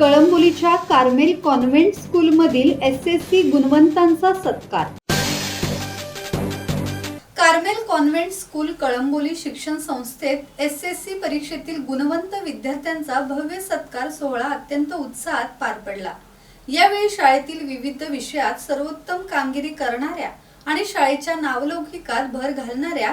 कळंबोलीच्या Carmel convent स्कूलमधील S S C गुणवंतांचा सत्कार. कार्मेल कॉन्व्हेंट स्कूल कळंबोली शिक्षण संस्थेत एस एस सी परीक्षेतील गुणवंत विद्यार्थ्यांचा भव्य सत्कार सोहळा अत्यंत उत्साहात पार पडला. यावेळी शाळेतील विविध विषयात सर्वोत्तम कामगिरी करणाऱ्या आणि शाळेच्या नावलौकिकात भर घालणाऱ्या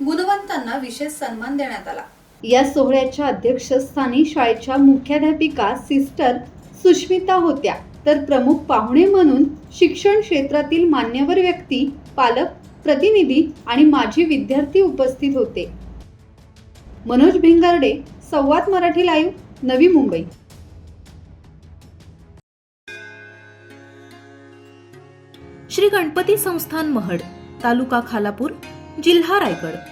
गुणवंतांना विशेष सन्मान देण्यात आला. या सोहळ्याच्या अध्यक्षस्थानी शाळेच्या मुख्याध्यापिका सिस्टर सुष्मिता होत्या. तर प्रमुख पाहुणे म्हणून शिक्षण क्षेत्रातील मान्यवर व्यक्ती पालक प्रतिनिधी आणि माजी विद्यार्थी उपस्थित होते. मनोज भिंगारडे संवाद मराठी लाईव्ह नवी मुंबई. श्री गणपती संस्थान महड तालुका खालापूर जिल्हा रायगड.